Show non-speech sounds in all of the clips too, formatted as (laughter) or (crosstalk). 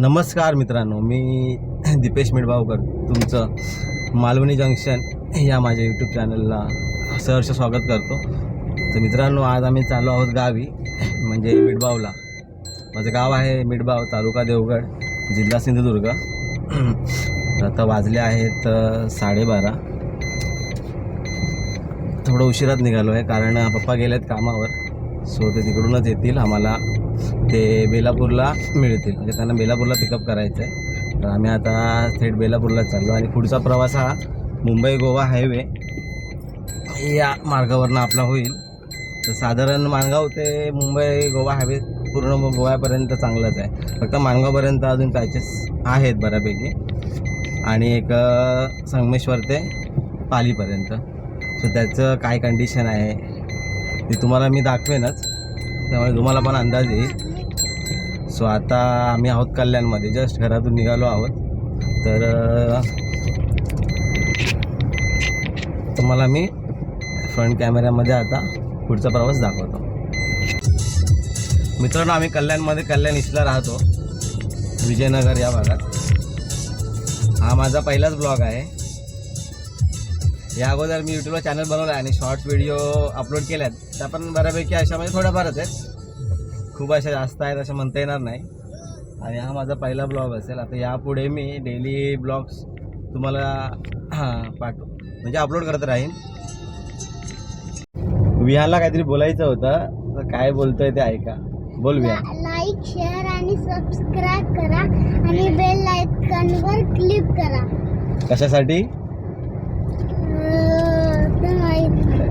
नमस्कार मित्रांनो मी दीपेश मिडबावकर तुमचं मालवणी जंक्शन या माझ्या यूट्यूब चॅनलला सहर्ष स्वागत करतो. तर मित्रांनो आज आम्ही चालू आहोत गावी म्हणजे मिडबावला. माझं गाव आहे मिडबाव तालुका देवगड जिल्हा सिंधुदुर्ग. आता वाजले आहेत साडेबारा. थोडं उशिरात निघालो आहे कारण पप्पा गेलेत कामावर सो ते तिकडूनच येतील आम्हाला. ते बेलापूरला मिळतील. म्हणजे त्यांना बेलापूरला पिकअप करायचं आहे तर आम्ही आता थेट बेलापूरला चाललो. आणि पुढचा प्रवास हा मुंबई गोवा हायवे. या मार्गावरनं आपला होईल. तर साधारण माणगाव ते मुंबई गोवा हायवे पूर्ण गोव्यापर्यंत चांगलंच आहे. फक्त माणगावपर्यंत अजून पॅचेस आहेत बऱ्यापैकी. आणि एक संगमेश्वर ते पालीपर्यंत. सो त्याचं काय कंडिशन आहे ते तुम्हाला मी दाखवेनच. त्यामुळे तुम्हाला पण अंदाज येईल. सो आता आम्ही आहोत कल्याणमध्ये. जस्ट घरातून निघालो आहोत. तर तुम्हाला मी फ्रंट कॅमेऱ्यामध्ये आता पुढचा प्रवास दाखवतो. मित्रांनो आम्ही कल्याणमध्ये कल्याण इथला राहतो. विजयनगर या भागात. हा माझा पहिलाच ब्लॉग आहे. या अगोदर मी यूट्यूबला चॅनल बनवला आणि शॉर्ट्स व्हिडिओ अपलोड केल्यात. त्या पण बऱ्यापैकी अशा म्हणजे थोड्याफारच आहेत. खूप अशा जास्त आहेत असं म्हणता येणार नाही. आणि हा माझा पहिला ब्लॉग असेल. आता यापुढे मी डेली ब्लॉग्स तुम्हाला (clears throat) पाठव म्हणजे अपलोड करत राहीन. विहानला काहीतरी बोलायचं होतं. तर काय बोलतोय ते ऐका. बोल विहान. लाईक शेअर आणि सबस्क्राईब करा आणि बेल आयकॉनवर क्लिक करा. कशासाठी?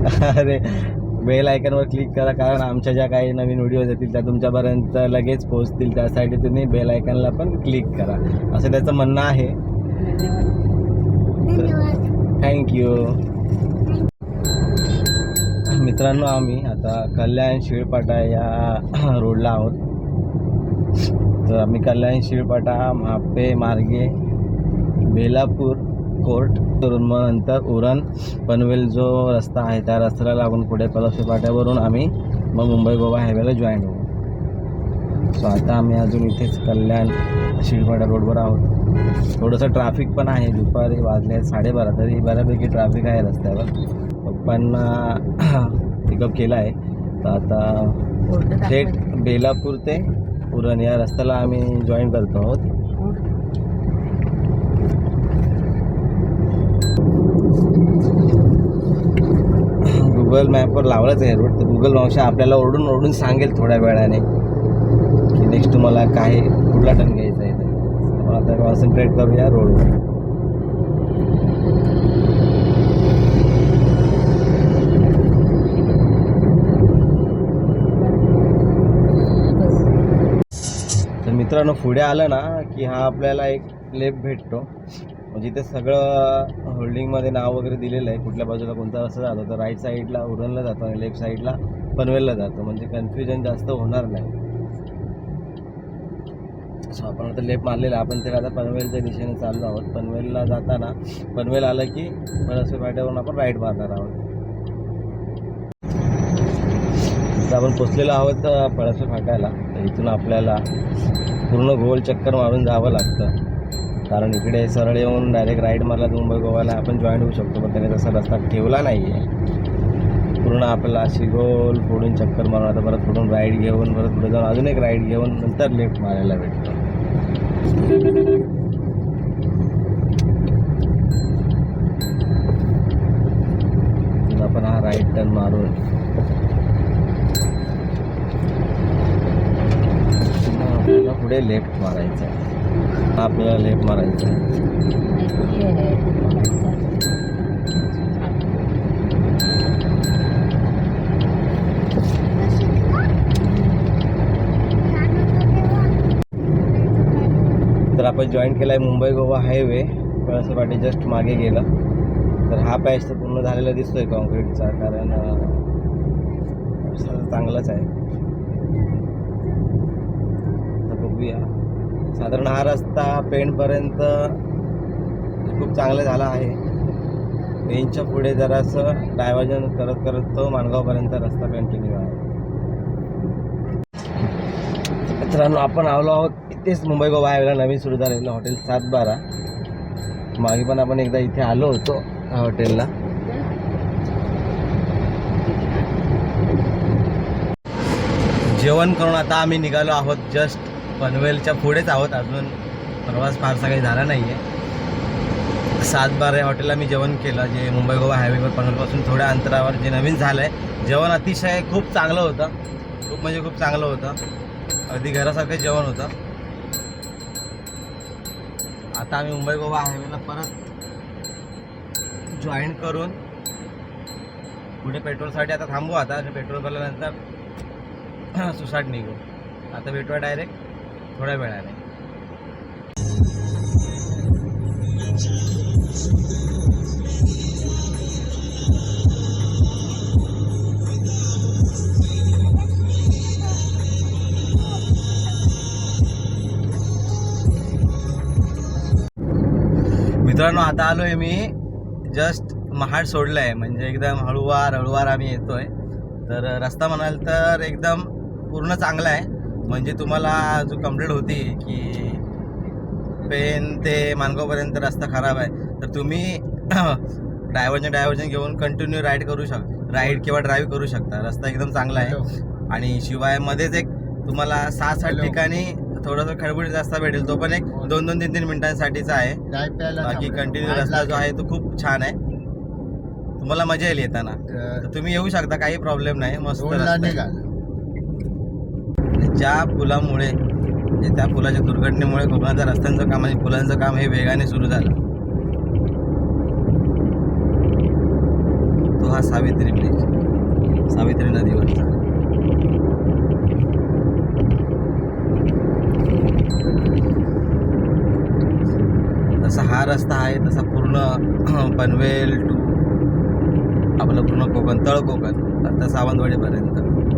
अरे बेल आयकनवर क्लिक करा कारण आमच्या ज्या काही नवीन व्हिडिओज येतील त्या तुमच्यापर्यंत लगेच पोहोचतील. त्यासाठी तुम्ही बेल आयकनला पण क्लिक करा. असं त्याचं म्हणणं आहे. थँक्यू मित्रांनो आम्ही आता कल्याण शिळपाटा या (clears throat) रोडला आहोत. तर आम्ही कल्याण शिळपाटा म्हापे मार्गे बेलापूर कोर्ट करून मग नंतर उरण पनवेल जो रस्ता आहे त्या रस्त्याला लागून पुढे पलाशी पाट्यावरून आम्ही मग मुंबई गोवा हायवेला जॉईन होऊ. सो आता आम्ही अजून इथेच कल्याण शिळपाटा रोडवर आहोत. थोडंसं ट्रॅफिक पण आहे. दुपारी वाजले साडेबारा तरी बऱ्यापैकी ट्रॅफिक आहे रस्त्यावर. पप्पांना पिकअप केला आहे तर आता थेट बेलापूर ते उरण या रस्त्याला आम्ही जॉईन करतो आहोत. गुगल मॅपवर लावलाच आहे रोड. तर गुगल मावशा आपल्याला ओरडून ओरडून सांगेल थोड्या वेळाने की नेक्स्ट तुम्हाला काय कुठला टर्न घ्यायचा आहे ते. तर आता कॉन्सन्ट्रेट करूया रोडवर तर मित्रांनो पुढे आलं ना की हा आपल्याला एक लेफ्ट भेटतो. म्हणजे इथे सगळं होल्डिंगमध्ये नाव वगैरे दिलेलं आहे. कुठल्या बाजूला कोणता रस्ता जातो तर राईट साईडला उरणला जातो आणि लेफ्ट साईडला पनवेलला जातो. म्हणजे कन्फ्युजन जास्त होणार नाही. सो आपण आता लेफ्ट मारलेला आपण ते आता पनवेलच्या दिशेने चाललो आहोत. पनवेलला जाताना पनवेल आलं की पळसवे फाट्यावरून आपण राईट मारणार आहोत. तर आपण पोचलेलो आहोत अ, पळसवे फाट्याला. तर इथून आपल्याला पूर्ण गोल चक्कर मारून जावं लागतं. कारण इकडे सरळ येऊन डायरेक्ट राईड मारला तर मुंबई गोव्याला आपण जॉईन होऊ शकतो पण त्याने तसा रस्ता ठेवला नाही आहे पूर्ण आपल्याला अशी गोल फोडून चक्कर मारून आता परत फोडून राईड घेऊन परत पुढे जाऊन अजून एक राईड घेऊन नंतर लेफ्ट मारायला भेटतो. आपण हा राईट टर्न मारून पुढे लेफ्ट मारायचं आहे आपल्याला लेप मारायचा आहे तर आपण जॉईन केला आहे मुंबई गोवा हायवे कळसपाटी जस्ट मागे गेला. तर हा पॅच तर पूर्ण झालेला दिसतोय कॉन्क्रीटचा कारण चांगलाच आहे. तर बघूया. साधारण हा रस्ता पेणपर्यंत खूप चांगला झाला आहे. पेनच्या पुढे जरासं डायव्हर्जन करत करत तो माणगावपर्यंत रस्ता कंटिन्यू आहे. मित्रांनो आपण आलो आहोत इथेच मुंबई गोवा हायवेला. नवीन सुरू झालेलं हॉटेल सात बारा मागे पण आपण एकदा इथे आलो होतो ह्या हॉटेलला. जेवण करून आता आम्ही निघालो आहोत जस्ट पनवेलच्या पुढेच आहोत. अजून प्रवास फारसा काही झाला नाही आहे सात बारा या हॉटेलला मी जेवण केलं जे मुंबई गोवा हायवेवर पनवेलपासून थोड्या अंतरावर जे नवीन झालं आहे जेवण अतिशय खूप चांगलं होतं. खूप म्हणजे खूप चांगलं होतं. अगदी घरासारखं जेवण होतं. आता आम्ही मुंबई गोवा हायवेला परत जॉईन करून पुढे पेट्रोलसाठी आता थांबू आता पेट्रोल भरल्यानंतर (clears throat) सुसाट निघू. आता भेटूया डायरेक्ट थोड्या वेळाने मित्रांनो आता आलो आहे मी जस्ट महाड सोडलं आहे म्हणजे एकदम हळूवार हळूवार आम्ही येतोय. तर रस्ता म्हणाल तर एकदम पूर्ण चांगला आहे. म्हणजे तुम्हाला जो कंप्लेंट होती की पेन ते मानगावपर्यंत रस्ता खराब आहे तर तुम्ही (clears throat) डायव्हर्जन डायव्हर्जन घेऊन कंटिन्यू राईड करू शक राईड किंवा ड्राईव्ह करू शकता. रस्ता एकदम चांगला आहे. आणि शिवाय मध्येच एक तुम्हाला सात Hello. ठिकाणी थोडासा खडबडीत रस्ता भेटेल. तो पण एक दोन दोन तीन तीन मिनिटांसाठीचा आहे बाकी. कंटिन्यू रस्ता जो. आहे तो खूप छान आहे. तुम्हाला मजा येईल येताना. तुम्ही येऊ शकता काही प्रॉब्लेम नाही. मस्त रस्ता आहे. ज्या पुलामुळे त्या पुलाच्या दुर्घटनेमुळे कोकणाच्या रस्त्यांचं काम आणि पुलांचं काम हे वेगाने सुरू झालं. तो हा सावित्री ब्रिज. सावित्री नदीवरचा तसा हा रस्ता आहे तसा पूर्ण (clears throat) पनवेल टू आपलं पूर्ण कोकण तळ कोकण आता सावंतवाडीपर्यंत.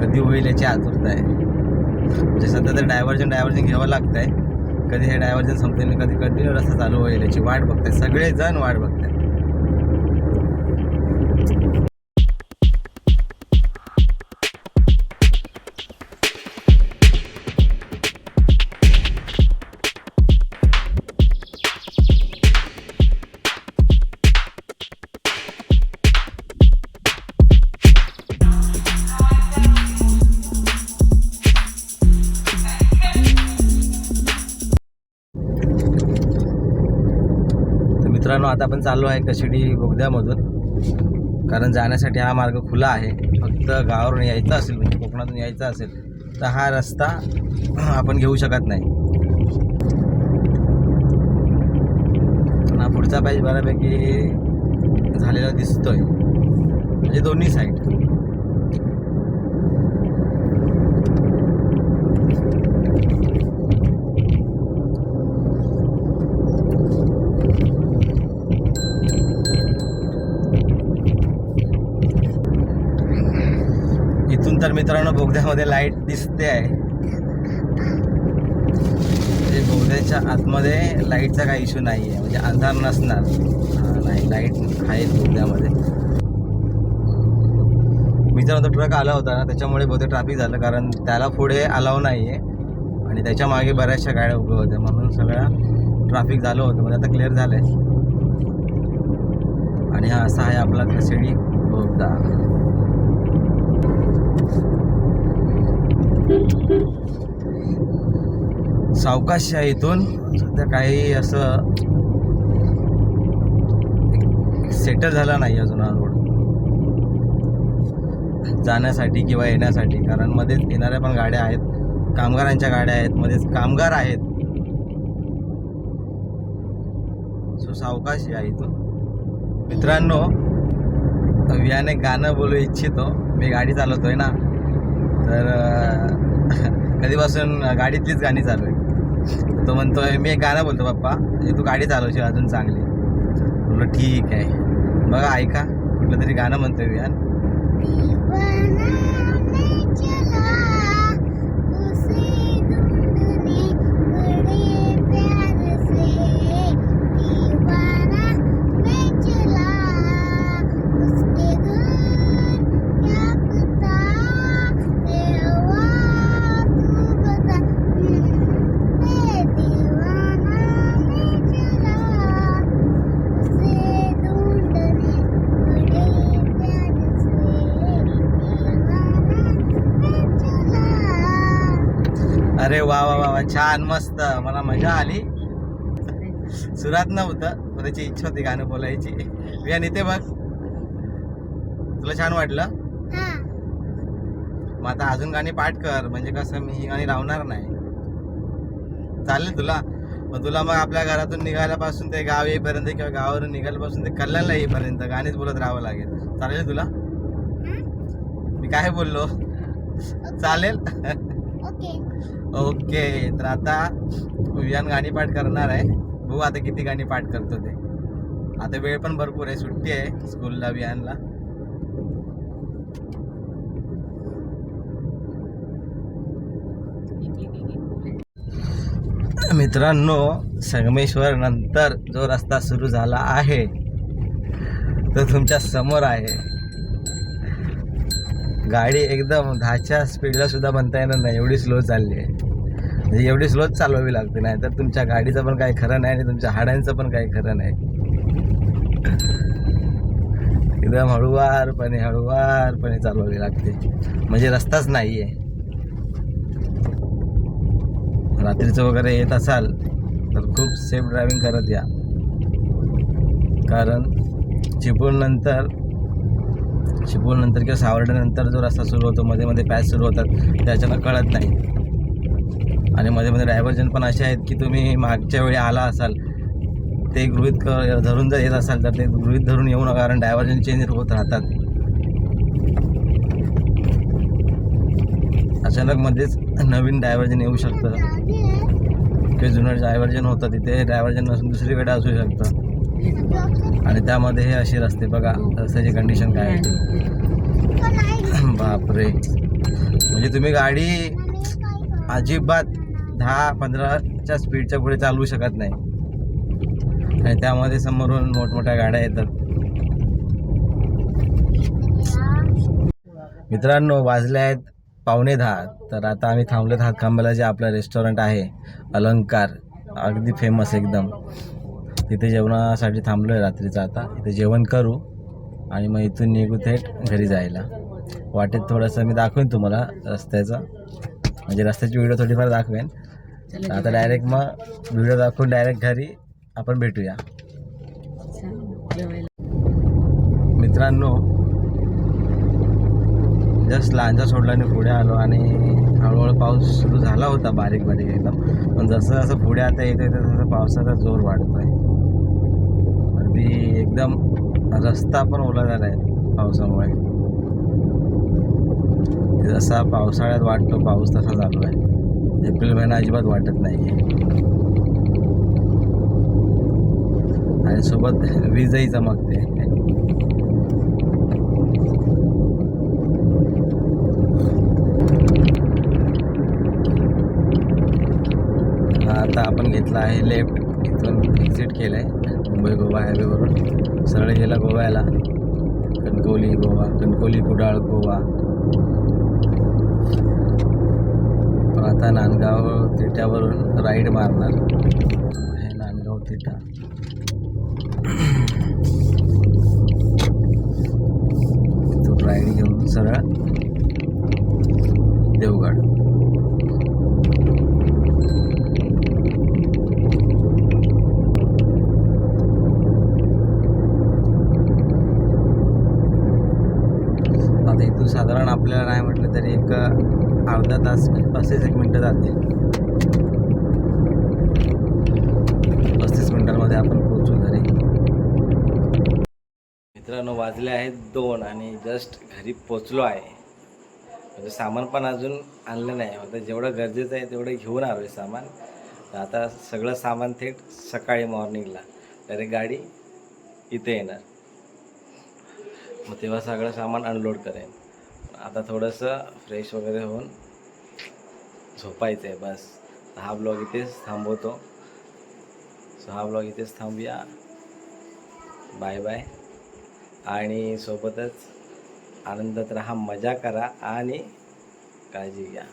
कधी होईल याची आतुरता आहे. म्हणजे सध्या तर डायव्हर्जन डायव्हर्जन घ्यावं लागतं आहे कधी हे डायव्हर्जन संपतील कधी कंटिन्यू रस्ता चालू होईल याची वाट बघताय. सगळेजण वाट बघताय. आता आपण चाललो आहे कशिडी बोगद्यामधून. कारण जाण्यासाठी हा मार्ग खुला आहे. फक्त गावावरून यायचं असेल म्हणजे कोकणातून यायचं असेल तर हा रस्ता (clears throat) आपण घेऊ शकत नाही. हा पुढचा पाहिजे बऱ्यापैकी झालेला दिसतोय. म्हणजे दोन्ही साईड इथून तर मित्रांनो बोगद्यामध्ये लाइट दिसते आहे. म्हणजे बोगद्याच्या आतमध्ये लाईटचा काही इश्यू नाही आहे म्हणजे अंधार नसणार. नाही लाइट आहे बोगद्यामध्ये. मित्रांनो तो ट्रक आला होता ना त्याच्यामुळे बहुतेक ट्रॅफिक झालं कारण त्याला पुढे अलाव नाही आहे आणि त्याच्यामागे बऱ्याचशा गाड्या उभ्या होत्या. म्हणून सगळ्या ट्रॅफिक झालं होतं. म्हणजे आता क्लिअर झालं आहे आणि हा असा आहे आपला कसेडी बोगदा. सावकाश आहे इथून. सध्या काही असं सेटल झाला नाही अजून हा रोड जाण्यासाठी किंवा येण्यासाठी. कारण मध्येच येणाऱ्या पण गाड्या आहेत. कामगारांच्या गाड्या आहेत. मध्येच कामगार आहेत. सो सावकाश या इथून. मित्रांनो वियाने गाणं बोलू इच्छितो. मी गाडी चालवतोय ना. तर (laughs) कधीपासून गाडीतलीच गाणी चालू आहे तो म्हणतोय मी एक गाणं बोलतो पप्पा म्हणजे तू गाडी चालवशील अजून चांगली. म्हटलं ठीक आहे. बघा ऐका कुठलं तरी गाणं म्हणतोय वियान वा छान मस्त मला मजा आली. सुरात नव्हतं पण त्याची इच्छा होती गाणं बोलायची. विहान इथे बघ. तुला छान वाटलं? हा. मग आता अजून गाणी पाठ कर म्हणजे कसं मी ही गाणी लावणार नाही. चालेल तुला. मग तुला मग आपल्या घरातून निघाल्यापासून ते गाव येईपर्यंत किंवा गावावरून निघाल्यापासून ते कल्याणला येईपर्यंत गाणीच बोलत राहावं लागेल. चालेल तुला? मी काय बोललो? चालेल? ओके तर आता विहान गाणी पाठ करणार आहे. बघू आता किती गाणी पाठ करतो ते. आता वेळ पण भरपूर आहे सुट्टी आहे स्कूलला विहानला मित्रांनो संगमेश्वर नंतर जो रस्ता सुरू झाला आहे तो तुमच्यासमोर आहे. गाडी एकदम दहाच्या स्पीडला सुद्धा म्हणता येणार नाही. एवढी स्लो चालली आहे. म्हणजे एवढी स्लोच चालवावी लागते. नाही तर तुमच्या गाडीचं पण काही खरं नाही आणि तुमच्या हाडांचं पण काही खरं नाही. एकदम हळूवारपणे हळूवारपणे चालवावी लागते. म्हणजे रस्ताच नाही आहे रात्रीचं वगैरे येत असाल तर खूप सेफ ड्रायव्हिंग करत या. कारण चिपळूणनंतर चिपळूणनंतर किंवा सावर्ड्यानंतर जो रस्ता सुरू होतो मध्ये मध्ये पॅच सुरू होतात ते अचानक कळत नाही. आणि मध्ये मध्ये डायव्हर्जन पण असे आहेत की तुम्ही मागच्या वेळी आला असाल ते गृहित क धरून जर येत असाल तर ते गृहित धरून येऊ नका कारण डायव्हर्जन चेंज होत राहतात. अचानक मध्येच नवीन डायव्हर्जन येऊ शकतं. किंवा जुनं डायव्हर्जन होतं तिथे डायव्हर्जन नसून दुसरीकडे असू शकतं. आणि त्यामध्ये हे असे रस्ते बघा रस्त्याची कंडिशन काय आहे. बापरे. म्हणजे तुम्ही गाडी अजिबात दहा पंधराच्या स्पीडच्या पुढे चालवू शकत नाही. आणि त्यामध्ये समोरून मोठमोठ्या गाड्या येतात. मित्रांनो वाजले आहेत पावणे दहा. तर आता आम्ही थांबलेत हातखांबाला जे आपलं रेस्टॉरंट आहे अलंकार. अगदी फेमस एकदम. तिथे जेवणासाठी थांबलो आहे रात्रीचं आता. इथे जेवण करू आणि मग इथून निघू थेट घरी जायला. वाटेत थोडंसं मी दाखवेन तुम्हाला रस्त्याचं. म्हणजे रस्त्याची व्हिडिओ थोडीफार दाखवेन. आता डायरेक्ट मग व्हिडिओ दाखवून डायरेक्ट घरी आपण भेटूया. मित्रांनो जस्ट लांजा सोडला आणि पुढे आलो आणि हळूहळू पाऊस सुरू झाला होता बारीक बारीक एकदम. पण जसं जसं पुढे आता येतं तसं पावसाचा जोर वाढतोय. आणि एकदम रस्ता पण ओला झाला आहे पावसामुळे. जसा पावसाळ्यात वाटतो पाऊस तसा चालू आहे. एप्रिल महिना अजिबात वाटत नाही आणि सोबत वीजही चमकते. आता आपण घेतला आहे लेफ्ट इथून एक्झिट केलं आहे मुंबई गोवा हायवेवरून सरळ गेला गोव्याला. कणकवली गोवा कणकवली कुडाळ गोवा. पण आता नांदगाव तिठ्यावरून राईड मारणार. हे नांदगाव तिटा तिथून राईड घेऊन सरळ देवगड. तर इथून साधारण आपल्याला नाही म्हटलं तरी एक अर्धा तास म्हणजे पस्तीस एक मिनटं जातील. पस्तीस मिनटांमध्ये आपण पोहोचू घरी. मित्रांनो वाजले आहेत दोन आणि जस्ट घरी पोचलो आहे. म्हणजे सामान पण अजून आणलं नाही. आता जेवढं गरजेचं आहे तेवढं घेऊन आलो आहे सामान. तर आता सगळं सामान थेट सकाळी मॉर्निंगला तरी गाडी इथे येणार. मग तेव्हा सगळं सामान अनलोड करेन. आता थोडंसं फ्रेश वगैरे होऊन झोपायचं आहे बस. हा ब्लॉग इथेच थांबवतो. सो हा ब्लॉग इथेच थांबूया. बाय बाय आणि सोबतच आनंदात राहा मजा करा आणि काळजी घ्या.